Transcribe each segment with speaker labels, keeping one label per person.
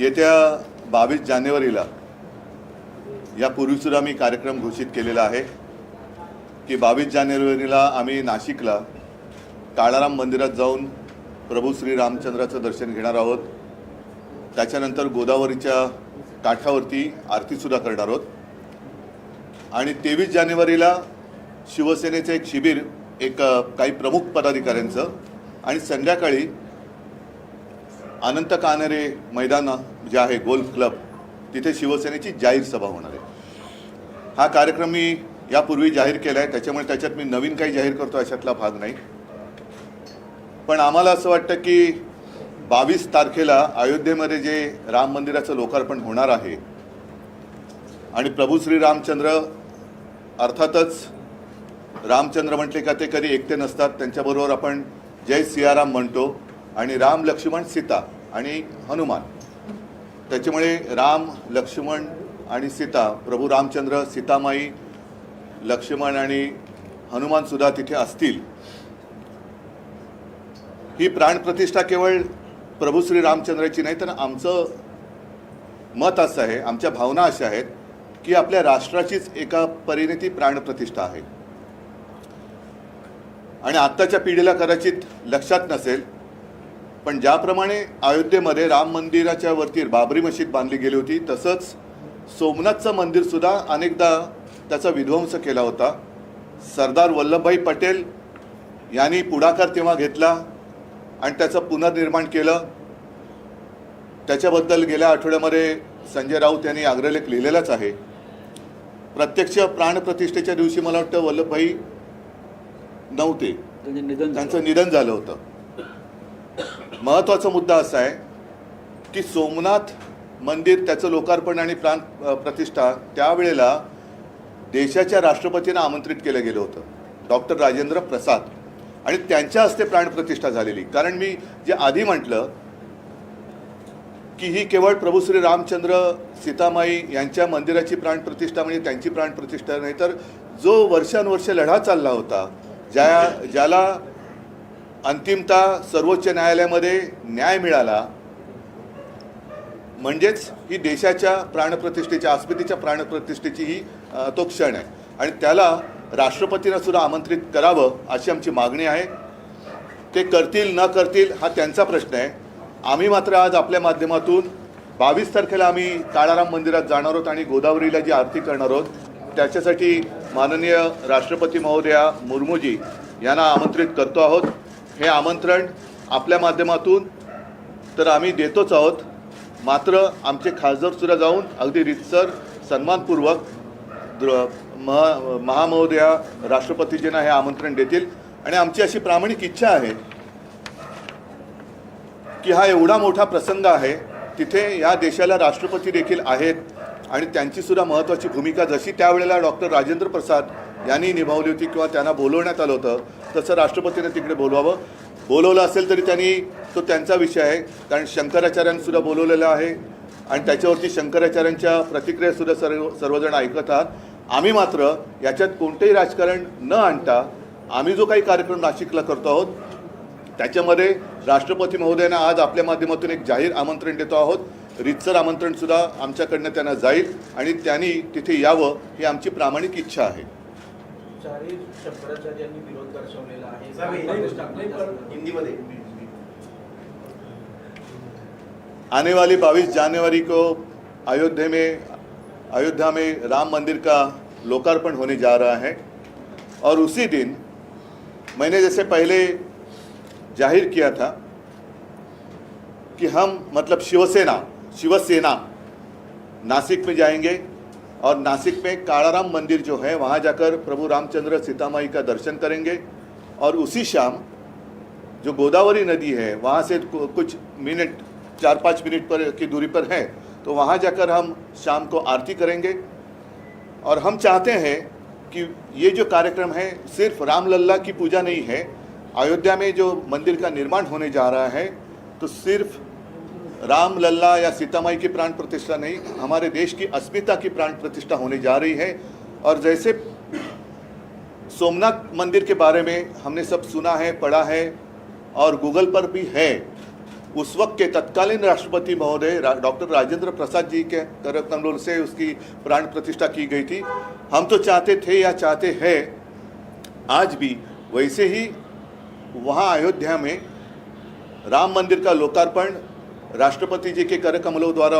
Speaker 1: येत्या बावीस जानेवारीला यापूर्वीसुद्धा मी कार्यक्रम घोषित केलेला आहे की बावीस जानेवारीला आम्ही नाशिकला काळाराम मंदिरात जाऊन प्रभू श्री रामचंद्राचं दर्शन घेणार आहोत. त्याच्यानंतर गोदावरीच्या काठावरती आरतीसुद्धा करणार आहोत. आणि तेवीस जानेवारीला शिवसेनेचं एक शिबिर एक काही प्रमुख पदाधिकाऱ्यांचं आणि संध्याकाळी अनंत कानरे मैदान जे आहे गोल्फ क्लब तिथे शिवसेनेची जाहीर सभा होणार आहे. हा कार्यक्रम मी यापूर्वी जाहीर केला आहे त्याच्यामुळे त्याच्यात मी नवीन काही जाहीर करतो अशातला भाग नाही. पण आम्हाला असं वाटतं की बावीस तारखेला अयोध्येमध्ये जे राम मंदिराचं लोकार्पण होणार आहे आणि प्रभू श्री रामचंद्र अर्थातच रामचंद्र म्हटले का ते कधी एकटे नसतात. त्यांच्याबरोबर आपण जय सियाराम म्हणतो. आणि राम लक्ष्मण सीता आणि हनुमान. त्याच्यामुळे राम लक्ष्मण आणि सीता प्रभू रामचंद्र सीतामाई लक्ष्मण आणि हनुमानसुद्धा तिथे असतील. ही प्राणप्रतिष्ठा केवळ प्रभू श्री रामचंद्राची नाही तर आमचं मत असं आहे आमच्या भावना अशा आहेत की आपल्या राष्ट्राचीच एका परीने ती प्राणप्रतिष्ठा आहे. आणि आत्ताच्या पिढीला कदाचित लक्षात नसेल पण ज्याप्रमाणे अयोध्येमध्ये राम मंदिराच्या वरती बाबरी मशीद बांधली गेली होती तसंच सोमनाथचं मंदिरसुद्धा अनेकदा त्याचा विध्वंस केला होता. सरदार वल्लभभाई पटेल यांनी पुढाकार तेव्हा घेतला आणि त्याचं पुनर्निर्माण केलं. त्याच्याबद्दल गेल्या आठवड्यामध्ये संजय राऊत यांनी अग्रलेख लिहिलेलाच आहे. प्रत्यक्ष प्राणप्रतिष्ठेच्या दिवशी मला वाटतं वल्लभभाई नव्हते.
Speaker 2: त्यांचं निधन झालं
Speaker 1: होतं. महत्त्वाचा मुद्दा असा आहे की सोमनाथ मंदिर त्याचं लोकार्पण आणि प्राण प्रतिष्ठा त्यावेळेला देशाच्या राष्ट्रपतींना आमंत्रित केलं गेलं होतं. डॉक्टर राजेंद्र प्रसाद. आणि त्यांच्या हस्ते प्राणप्रतिष्ठा झालेली. कारण मी जे आधी म्हटलं की ही केवळ प्रभू श्री रामचंद्र सीतामाई यांच्या मंदिराची प्राणप्रतिष्ठा म्हणजे त्यांची प्राणप्रतिष्ठा नाही तर जो वर्षानुवर्ष लढा चालला होता ज्या ज्याला अंतिमता सर्वोच्च न्यायालयामध्ये न्याय मिळाला. म्हणजेच ही देशाच्या प्राणप्रतिष्ठेच्या अस्मितीच्या प्राणप्रतिष्ठेची ही तो क्षण आहे. आणि त्याला राष्ट्रपतींना सुद्धा आमंत्रित करावं अशी आमची मागणी आहे. ते करतील न करतील हा त्यांचा प्रश्न आहे. आम्ही मात्र आज आपल्या माध्यमातून बावीस तारखेला आम्ही काळाराम मंदिरात जाणार आहोत आणि गोदावरीला जी आरती करणार आहोत त्याच्यासाठी माननीय राष्ट्रपती महोदया मुर्मूजी यांना आमंत्रित करतो आहोत. हे आमंत्रण आपल्या माध्यमातून तर आम्ही देतोच आहोत. मात्र आमचे खासदारसुद्धा जाऊन अगदी रितसर सन्मानपूर्वक द्र महा महामहोदया राष्ट्रपतीजींना हे आमंत्रण देतील. आणि आमची अशी प्रामाणिक इच्छा आहे की हा एवढा मोठा प्रसंग आहे तिथे या देशाला राष्ट्रपती देखील आहेत. आणि त्यांचीसुद्धा महत्त्वाची भूमिका जशी त्यावेळेला डॉक्टर राजेंद्र प्रसाद यांनी निभावली होती किंवा त्यांना बोलवण्यात आलं होतं तसं राष्ट्रपतीने तिकडे बोलवावं. बोलवलं असेल तरी त्यांनी तो त्यांचा विषय आहे कारण शंकराचार्यांसुद्धा बोलवलेला आहे आणि त्याच्यावरती शंकराचार्यांच्या प्रतिक्रियासुद्धा सर्व सर्वजण ऐकत आहात. आम्ही मात्र याच्यात कोणतेही राजकारण न आणता आम्ही जो काही कार्यक्रम नाशिकला करतो आहोत त्याच्यामध्ये राष्ट्रपती महोदयांना आज आपल्या माध्यमातून एक जाहीर आमंत्रण देतो आहोत. रितसर आमंत्रण सुद्धा आमच्याकडनं त्यांना जाईल आणि त्यांनी तिथे यावं ही आमची प्रामाणिक इच्छा आहे. आने वाली 22 जनवरी को अयोध्या में अयोध्या में राम मंदिर का लोकार्पण होने जा रहा है। और उसी दिन मैंने जैसे पहले जाहिर किया था कि हम मतलब शिवसेना शिवसेना नासिक में जाएँगे और नासिक में काड़ाराम मंदिर जो है, वहाँ जाकर प्रभु रामचंद्र सीतामाई का दर्शन करेंगे। और उसी शाम जो गोदावरी नदी है, वहाँ से कुछ मिनट चार पाँच मिनट पर की दूरी पर है तो वहाँ जाकर हम शाम को आरती करेंगे। और हम चाहते हैं कि ये जो कार्यक्रम है, सिर्फ़ रामलल्ला की पूजा नहीं है, अयोध्या में जो मंदिर का निर्माण होने जा रहा है तो सिर्फ़ राम लल्ला या सीतामाई की प्राण प्रतिष्ठा नहीं हमारे देश की अस्मिता की प्राण प्रतिष्ठा होने जा रही है। और जैसे सोमनाथ मंदिर के बारे में हमने सब सुना है पढ़ा है और गूगल पर भी है उस वक्त के तत्कालीन राष्ट्रपति महोदय रा, डॉक्टर राजेंद्र प्रसाद जी के कर कमलों से उसकी प्राण प्रतिष्ठा की गई थी। हम तो चाहते थे या चाहते हैं आज भी वैसे ही वहाँ अयोध्या में राम मंदिर का लोकार्पण राष्ट्रपति जी के कर कमलों द्वारा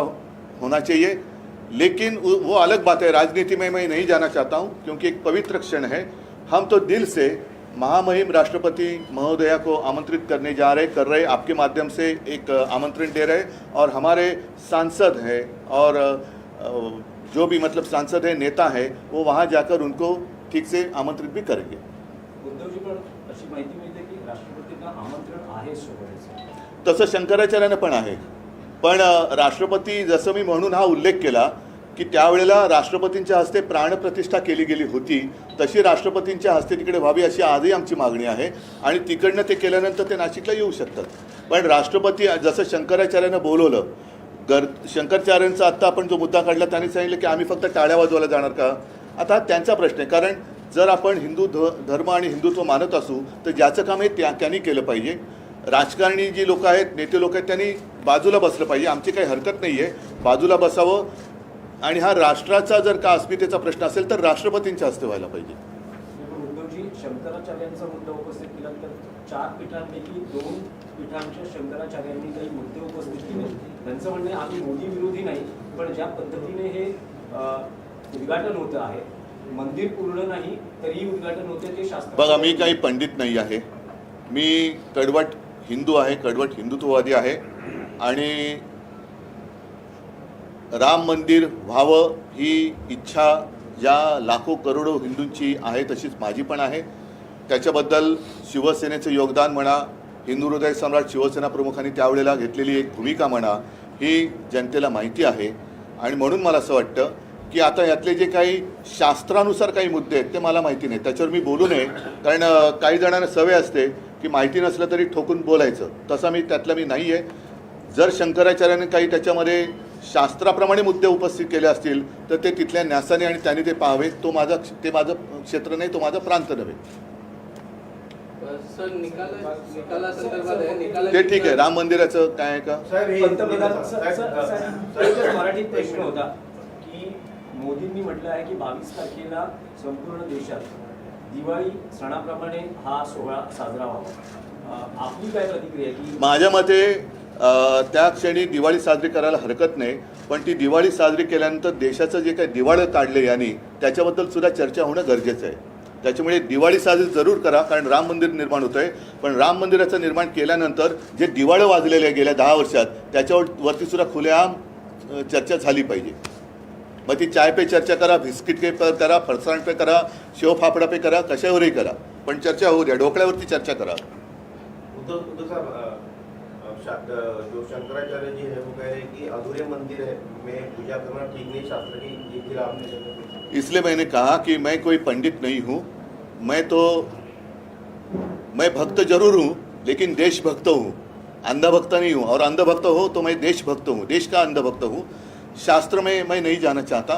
Speaker 1: होना चाहिए। लेकिन वो अलग बात है, राजनीति में मैं नहीं जाना चाहता हूँ, क्योंकि एक पवित्र क्षण है। हम तो दिल से महामहिम राष्ट्रपति महोदया को आमंत्रित करने जा रहे, कर रहे, आपके माध्यम से एक आमंत्रण दे रहे, और हमारे सांसद हैं, और जो भी मतलब सांसद है, नेता है, वो वहाँ जाकर उनको ठीक से आमंत्रित भी करेंगे।
Speaker 2: उद्धवजी पण अशी माहिती की राष्ट्रपतींना आमंत्रण आहे सोबतच
Speaker 1: तसं शंकराचार्यानं पण आहे. पण राष्ट्रपती जसं मी म्हणून हा उल्लेख केला की त्यावेळेला राष्ट्रपतींच्या हस्ते प्राणप्रतिष्ठा केली गेली होती तशी राष्ट्रपतींच्या हस्ते तिकडे व्हावी अशी आजही आमची मागणी आहे. आणि तिकडनं ते केल्यानंतर ते नाशिकला येऊ शकतात. पण राष्ट्रपती जसं शंकराचार्यानं बोलवलं गर शंकराचार्यांचा आत्ता आपण जो मुद्दा काढला त्यांनी सांगितलं की आम्ही फक्त टाळ्या वाजवायला जाणार का? आता त्यांचा प्रश्न आहे. कारण जर आपण हिंदू ध धर्म आणि हिंदुत्व मानत असू तर ज्याचं काम आहे त्या त्यांनी केलं पाहिजे. राजकारणी जी लोक आहेत नेते लोक आहेत त्यांनी बाजूला बसलं पाहिजे. आमची काही हरकत नाही आहे बाजूला बसावं आणि हा राष्ट्राचा जर का अस्मितेचा प्रश्न असेल तर राष्ट्रपतींच्या हस्ते व्हायला पाहिजे.
Speaker 2: पण उद्धवजी शंकराचार्यांचा मुद्दा उपस्थित केला तर चार पीठांपैकी दोन पीठांच्या शंकराचार्यांनी काही मुद्दे उपस्थित केले. त्यांचं म्हणणं आम्ही मोदी विरोधी नाही पण ज्या पद्धतीने हे उद्घाटन होतं आहे मंदिर पूर्ण नाही उद्घाटन होते ते शास्त्र
Speaker 1: बघा मी काही पंडित नाही आहे. मी कडवट हिंदू आहे कडवट हिंदुत्ववादी आहे. आणि राम मंदिर व्हावं ही इच्छा ज्या लाखो करोडो हिंदूंची आहे तशीच माझी पण आहे. त्याच्याबद्दल शिवसेनेचं योगदान म्हणा हिंदू हृदय सम्राट शिवसेना प्रमुखांनी त्यावेळेला घेतलेली एक भूमिका म्हणा ही जनतेला माहिती आहे. आणि म्हणून मला असं वाटतं की आता यातले जे काही शास्त्रानुसार काही मुद्दे आहेत ते मला माहिती नाही. त्याच्यावर मी बोलू नये कारण काही जणांना सवय असते की माहिती नसलं तरी ठोकून बोलायचं. तसा मी त्यातला मी नाही आहे जर शंकराचार्याने काही त्याच्यामध्ये शास्त्राप्रमाणे मुद्दे उपस्थित केले असतील तर ते तिथल्या न्यासाने आणि त्यांनी ते पाहावे तो माझा ते माझं क्षेत्र नाही तो माझा प्रांत नव्हे.
Speaker 3: सर निकाल निकालासंदर्भात आहे. निकाला
Speaker 1: ते ठीक आहे. राम मंदिराचं काय आहे
Speaker 4: हे
Speaker 2: मराठीत प्रश्न. होता की मोदींनी म्हटलं आहे की बावीस तारखेला संपूर्ण देशात दिवाळी सणाप्रमाणे हा सोहळा साजरा व्हावा. आपली काय प्रतिक्रिया की
Speaker 1: माझ्या मते त्या क्षणी दिवाळी साजरी करायला हरकत नाही पण ती दिवाळी साजरी केल्यानंतर देशाचं जे काही दिवाळं काढले यांनी त्याच्याबद्दल सुद्धा चर्चा होणं गरजेचं आहे. त्याच्यामुळे दिवाळी साजरी जरूर करा कारण राम मंदिर निर्माण होतं आहे पण राम मंदिराचं निर्माण केल्यानंतर जे दिवाळं वाजलेले आहे गेल्या दहा वर्षात त्याच्यावर वरतीसुद्धा खुलेआम चर्चा झाली पाहिजे. मग ती चाय पे चर्चा करा बिस्किट पे पर करा फरसाण पे करा शेव फाफडा पे करा कशावरही करा. पण चर्चा होऊ द्या डोकळ्यावरती चर्चा करा.
Speaker 5: जो शंकराचार्य जी है वो कह रहे हैं कि अधूरे मंदिर है में पूजा करना ठीक नहीं शास्त्र की
Speaker 1: इसलिए मैंने कहा कि मैं कोई पंडित नहीं हूँ मैं तो मैं भक्त ज़रूर हूँ लेकिन देशभक्त हूँ। अंधभक्त नहीं हूँ और अंधभक्त हो तो मैं देशभक्त हूँ देश का अंधभक्त हूँ। शास्त्र में मैं नहीं जाना चाहता।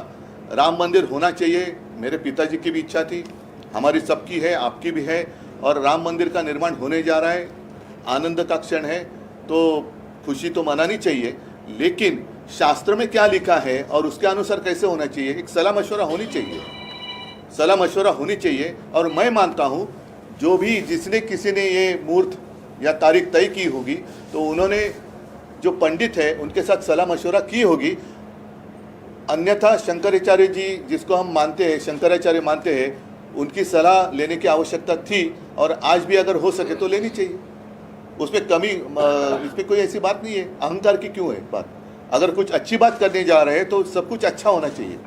Speaker 1: राम मंदिर होना चाहिए, मेरे पिताजी की भी इच्छा थी, हमारी सबकी है, आपकी भी है, और राम मंदिर का निर्माण होने जा रहा है, आनंद का क्षण है तो खुशी तो मनानी चाहिए, लेकिन शास्त्र में क्या लिखा है और उसके अनुसार कैसे होना चाहिए, एक सलाह मशवरा होनी चाहिए। सलाह मशवरा होनी चाहिए, और मैं मानता हूँ, जो भी जिसने किसी ने ये मूर्त या तारीख तय की होगी तो उन्होंने जो पंडित है, उनके साथ सलाह मशवरा की होगी अन्यथा शंकराचार्य जी जिसको हम मानते हैं शंकराचार्य मानते हैं उनकी सलाह लेने की आवश्यकता थी और आज भी अगर हो सके तो लेनी चाहिए। उसमें कमी इसमें कोई ऐसी बात नहीं है। अहंकार की क्यों है बात? अगर कुछ अच्छी बात करने जा रहे हैं तो सब कुछ अच्छा होना चाहिए।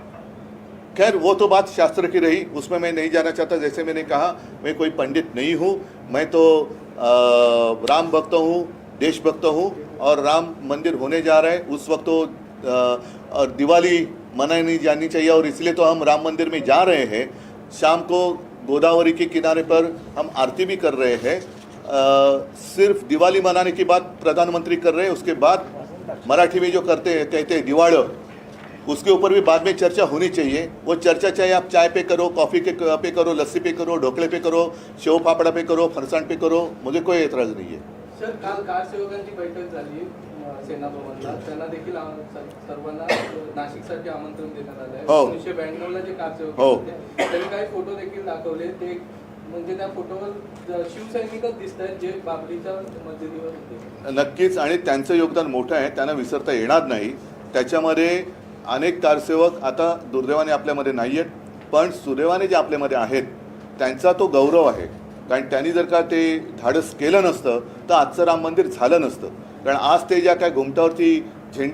Speaker 1: खैर वो तो बात शास्त्र की रही उसमें मैं नहीं जाना चाहता। जैसे मैंने कहा मैं कोई पंडित नहीं हूँ। मैं तो अ, राम भक्त हूँ देशभक्त हूँ और राम मंदिर होने जा रहे हैं। उस वक्त तो और दिवाली मनानी जानी चाहिए और इसलिए तो हम राम मंदिर में जा रहे हैं। शाम को गोदावरी के किनारे पर हम आरती भी कर रहे हैं। सिर्फ़ दिवाली मनाने की बात प्रधानमंत्री कर रहे हैं, उसके बाद मराठी में जो करते हैं, कहते हैं दिवाड़ उसके ऊपर भी बाद में चर्चा होनी चाहिए। वो चर्चा चाहे आप चाय पे करो, कॉफ़ी के पे करो, लस्सी पे करो, ढोकले पे करो, शेव पापड़ा पे करो, फरसाण पे करो, मुझे कोई एतराज़ नहीं है।
Speaker 3: सर, काल कारसेवकांची बैठक झाली सेना भवनला त्यांना देखील आम- स- सर्वांना अं, नाशिकसाठी आमंत्रण देण्यात आलं आहे
Speaker 1: हो.
Speaker 3: एकोणीसशे ब्याण्णवला जे कारसेवक
Speaker 1: हो.
Speaker 3: होते त्यांनी काही फोटो देखील दाखवले. ते म्हणजे त्या फोटोवर ज- शिवसैनिकच दिसत आहेत जे बाबरीच्या मस्जिदीवर होते.
Speaker 1: नक्कीच आणि त्यांचं योगदान मोठं आहे. त्यांना विसरता येणार नाही. त्याच्यामध्ये अनेक कारसेवक आता दुर्दैवाने आपल्यामध्ये नाही आहेत पण सुदैवाने जे आपल्यामध्ये आहेत त्यांचा तो गौरव आहे. कारण त्यांनी जर का ते धाडस केलं नसतं तर आजचं राम मंदिर झालं नसतं. कारण आज ते ज्या काय घुमटावरती झेंडे